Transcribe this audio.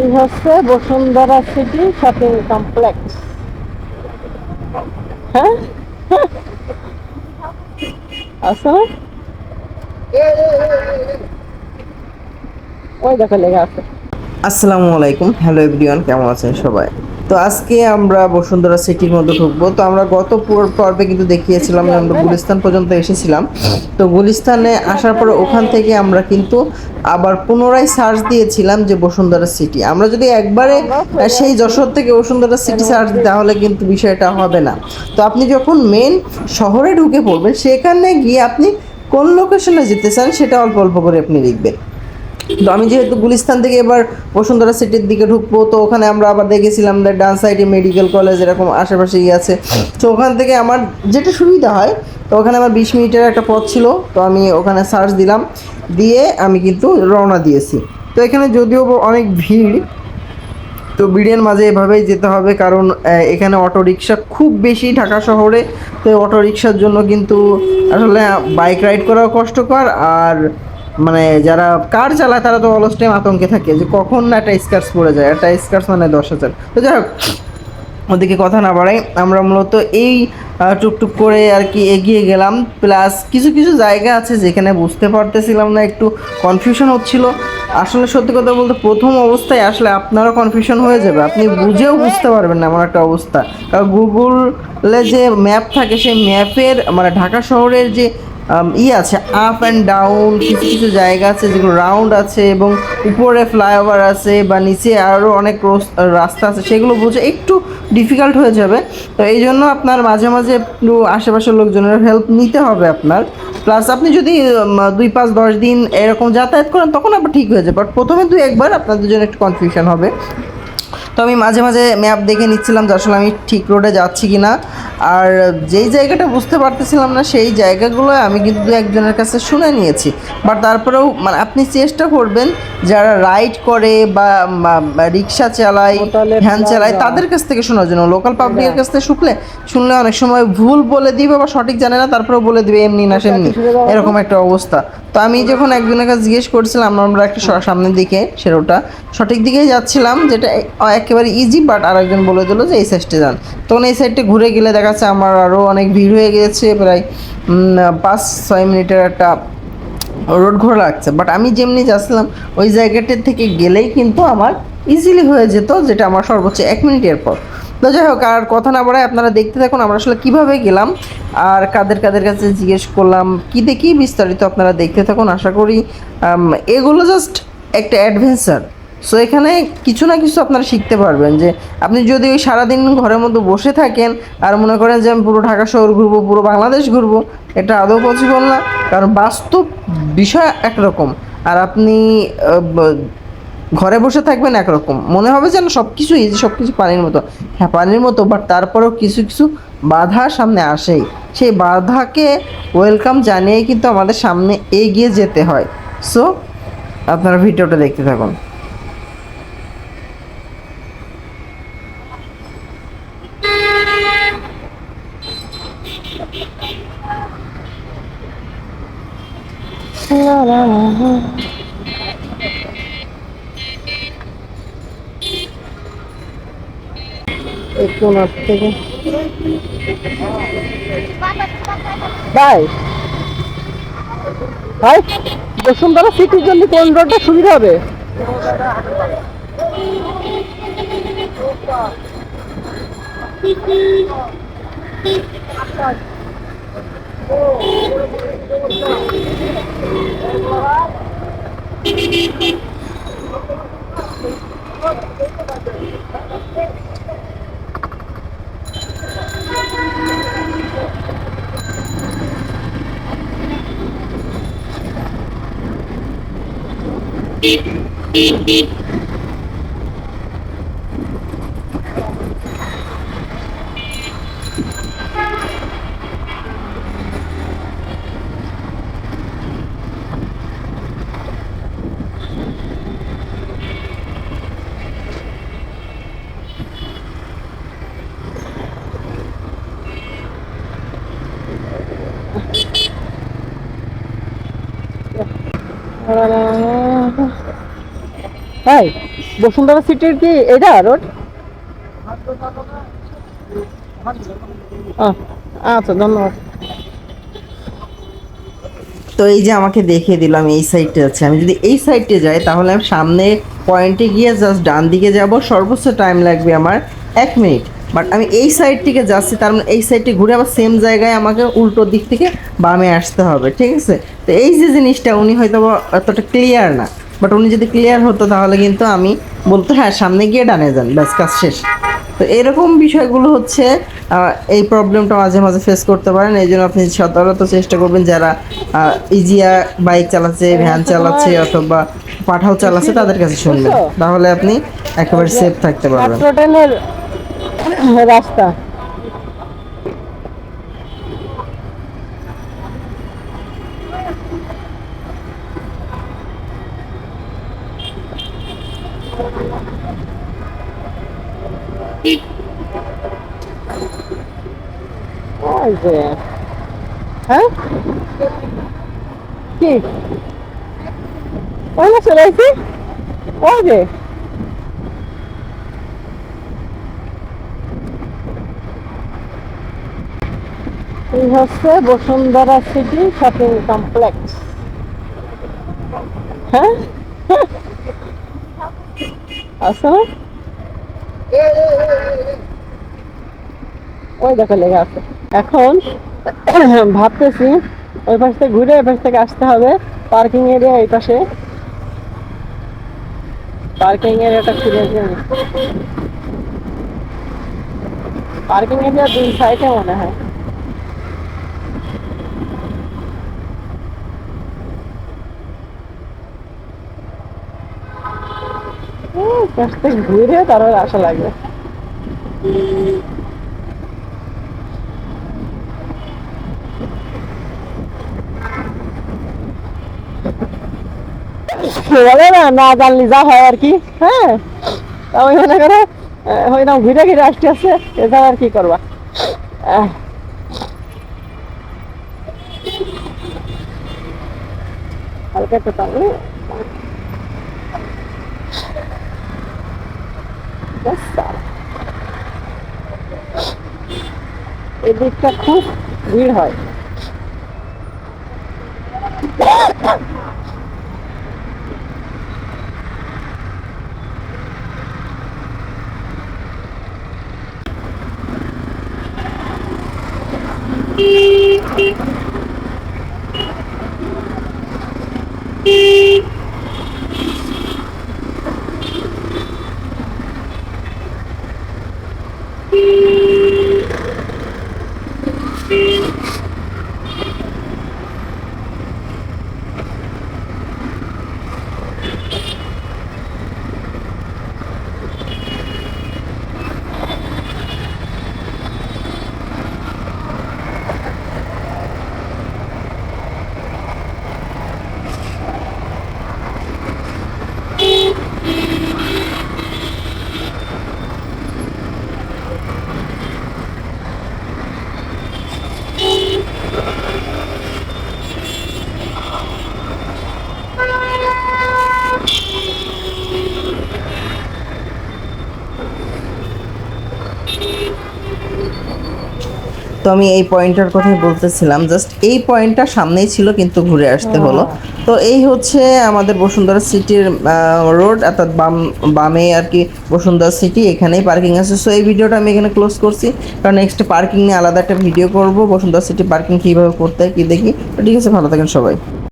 এই হচ্ছে Bashundhara city shopping complex. হ্যাঁ? আসো। ওই দেখো লেখা আছে। আসসালামু আলাইকুম। হ্যালো এভরিওয়ান, কেমন আছেন সবাই? তো আজকে আমরা বসুন্ধরা সিটির মধ্যে ঢুকবো। তো আমরা গত পর- পর্বে কিন্তু দেখিয়েছিলাম আমরা গুলিস্তান পর্যন্ত এসেছিলাম। তো গুলিস্তানে আসার পরে ওখান থেকে আমরা কিন্তু আবার পুনরায় সার্চ দিয়েছিলাম যে বসুন্ধরা সিটি। আমরা যদি একবারে সেই যশোর থেকে বসুন্ধরা সিটি সার্চ দিই, তাহলে কিন্তু বিষয়টা হবে না। তো আপনি যখন মেন শহরে ঢুকে পড়বেন, সেখানে গিয়ে আপনি কোন লোকেশনে যেতে চান, সেটা অল্প অল্প করে আপনি লিখবেন। তো আমি যেহেতু গুলিস্তান থেকে এবার বসুন্ধরা সিটির দিকে ঢুকবো, তো ওখানে আমরা আবার দেখেছিলাম ডান সাইডে মেডিকেল কলেজ এরকম আশেপাশেই আছে। তো ওখান থেকে আমার যেটা সুবিধা হয়, তো ওখানে আমার বিশ মিনিটের একটা পথ ছিল, তো আমি ওখানে সার্চ দিলাম, দিয়ে আমি কিন্তু রওনা দিয়েছি। তো এখানে যদিও অনেক ভিড়, তো ভিড়ের মাঝে এভাবেই যেতে হবে, কারণ এখানে অটো রিক্সা খুব বেশি ঢাকা শহরে, তো অটো রিক্সার জন্য কিন্তু আসলে বাইক রাইড করাও কষ্টকর, আর মানে যারা কার চালায় তারা তো অলস টাইম আতঙ্কে থাকে যে কখন না একটা স্কার্স পড়ে যায়। একটা স্কার্স মানে দশ হাজার। তো যাই হোক, ওদিকে কথা না বাড়াই, আমরা মূলত এই টুকটুক করে আর কি এগিয়ে গেলাম। প্লাস কিছু কিছু জায়গা আছে যেখানে বুঝতে পারতেছিলাম না, একটু কনফিউশন হচ্ছিল। আসলে সত্যি কথা বলতে প্রথম অবস্থায় আসলে আপনারও কনফিউশন হয়ে যাবে। আপনি বুঝেও বুঝতে পারবেন না এমন একটা অবস্থা। কারণ গুগলে যে ম্যাপ থাকে, সেই ম্যাপের মানে ঢাকা শহরের যে ই আছে আপ অ্যান্ড ডাউন কিছু কিছু জায়গা আছে যেগুলো রাউন্ড আছে এবং উপরে ফ্লাইওভার আছে বা নিচে আরও অনেক রাস্তা আছে সেগুলো বুঝে একটু ডিফিকাল্ট হয়ে যাবে। তো এই জন্য আপনার মাঝে মাঝে একটু আশেপাশের লোকজনের হেল্প নিতে হবে আপনার। প্লাস আপনি যদি দুই পাঁচ দশ দিন এরকম যাতায়াত করেন তখন আবার ঠিক হয়ে যাবে। বাট প্রথমে দুই একবার আপনাদের জন্য একটু কনফিউশন হবে। তো আমি মাঝে মাঝে ম্যাপ দেখে নিচ্ছিলাম যে আসলে আমি ঠিক রোডে যাচ্ছি কি না আর যেই জায়গাটা বুঝতে পারতেছিলাম না সেই জায়গাগুলো আমি কিন্তু দু একজনের কাছে শুনে নিয়েছি। বাট তারপরেও মানে আপনি চেষ্টা করবেন যারা রাইড করে বা রিক্সা চালায় ভ্যান চালায় তাদের কাছ থেকে শোনার জন্য লোকাল পাবলিকের কাছ থেকে শুনলে শুনলে অনেক সময় ভুল বলে দিবে বা সঠিক জানে না তারপরেও বলে দিবে এমনি না সেমনি। এরকম একটা অবস্থা। তো আমি যখন একজনের কাছে জিজ্ঞেস করছিলাম আমরা একটা সামনের দিকে সেরোটা সঠিক দিকেই যাচ্ছিলাম যেটা একেবারে ইজি বাট আরেকজন বলে দিল যে এই সাইডটা যান। তখন এই সাইডটা ঘুরে গেলে দেখা যাচ্ছে আমার আরও অনেক ভিড় হয়ে গেছে, প্রায় পাঁচ, ছয় মিনিটের একটা রোড ঘোরা লাগছে। বাট আমি যেমনি যাচ্ছিলাম, ওই জায়গাটার থেকে গেলেই কিন্তু আমার ইজিলি হয়ে যেত, যেটা আমার সর্বোচ্চ এক মিনিটের পর তো যাই হোক, আর কথা না বাড়ায় আপনারা দেখতে থাকুন, আমরা আসলে কীভাবে গেলাম, আর কাদের কাদের কাছে জিজ্ঞেস করলাম, কী দেখি বিস্তারিত আপনারা দেখতে থাকুন, আশা করি এগুলো জাস্ট একটা অ্যাডভেঞ্চার সো এখানে কিছু না কিছু আপনারা শিখতে পারবেন যে আপনি যদি ওই সারাদিন ঘরের মধ্যে বসে থাকেন আর মনে করেন যে আমি পুরো ঢাকা শহর ঘুরবো, পুরো বাংলাদেশ ঘুরবো, এটা আদৌ পসিবল না। কারণ বাস্তব বিষয় একরকম। আর আপনি ঘরে বসে থাকবেন একরকম। মনে হবে যেন সব কিছু ইজি সব কিছু পানির মতো। হ্যাঁ পানির মতো বাট তারপরেও কিছু কিছু বাধা সামনে আসেই। সেই বাধাকে ওয়েলকাম জানিয়েই কিন্তু আমাদের সামনে এগিয়ে যেতে হয়। সো আপনারা ভিডিওটা দেখতে থাকুন। এই কোনার থেকে ভাই ভাই সিটির জন্য কোন রোডটা সুবিধা হবে ららら。তাই বসুন্ধরা সিটির কি এটা রোড? আচ্ছা ধন্যবাদ। তো এই যে আমাকে দেখিয়ে দিলাম এই সাইডটা আছে। আমি যদি এই সাইডে যাই, তাহলে আমি সামনে পয়েন্টে গিয়ে জাস্ট ডান দিকে যাব। সর্বোচ্চ টাইম লাগবে আমার এক মিনিট বাট আমি এই সাইড থেকে যাচ্ছি তার মানে এই সাইডটি ঘুরে আবার সেম জায়গায় আমাকে উল্টো দিক থেকে বামে আসতে হবে ঠিক আছে? তো এই যে জিনিসটা উনি হয়তো বা অতটা ক্লিয়ার না। বাট উনি যদি ক্লিয়ার হতো তাহলে কিন্তু আমি বলতো হ্যাঁ সামনে গিয়ে ডানে যান ব্যাস কাজ শেষ। তো এরকম বিষয়গুলো হচ্ছে এই প্রবলেমটা মাঝে মাঝে ফেস করতে পারেন। এই জন্য আপনি সতর্কত চেষ্টা করবেন যারা ইজিয়া বাইক চালাচ্ছে ভ্যান চালাচ্ছে অথবা পাঠাও চালাচ্ছে তাদের কাছে শুনবেন। তাহলে আপনি একেবারে সেফ থাকতে পারবেন। রাস্তা। ওই যে হ্যাঁ? কি? ওই না চলে আসি ওই যে। এই হচ্ছে বসুন্ধরা সিটি শপিং কমপ্লেক্স। হ্যাঁ? আছে ওই দেখো লেখা আছে। এখন ভাবতেছি ওই পাশ থেকে ঘুরে ওই পাশ থেকে আসতে হবে। পার্কিং এরিয়া এই পাশে। পার্কিং এরিয়াটা খুঁজে পার্কিং এরিয়া দুই সাইডে মনে হয়। থেকে ঘুরে তারপর আসা লাগবে। বলে না না জানলি, যা হয় আর কি হ্যাঁ? তা ওই মনে করে হয়তো ঘুরে ঘুরে আসতে আসছে এছাড়া আর কি করবা। হালকা একটু তার। এদিকটা খুব ভিড় হয় তো আমি এই পয়েন্টটার কথাই বলতেছিলাম জাস্ট এই পয়েন্টটা সামনেই ছিল কিন্তু ঘুরে আসতে হলো। তো এই হচ্ছে আমাদের বসুন্ধরা সিটির রোড অর্থাৎ বাম বামে আর কি বসুন্ধরা সিটি এখানেই পার্কিং আছে। সো এই ভিডিওটা আমি এখানে ক্লোজ করছি কারণ নেক্সট পার্কিং নিয়ে আলাদা একটা ভিডিও করব বসুন্ধরা সিটি পার্কিং কীভাবে করতে হয় কী দেখি। ঠিক আছে ভালো থাকেন সবাই।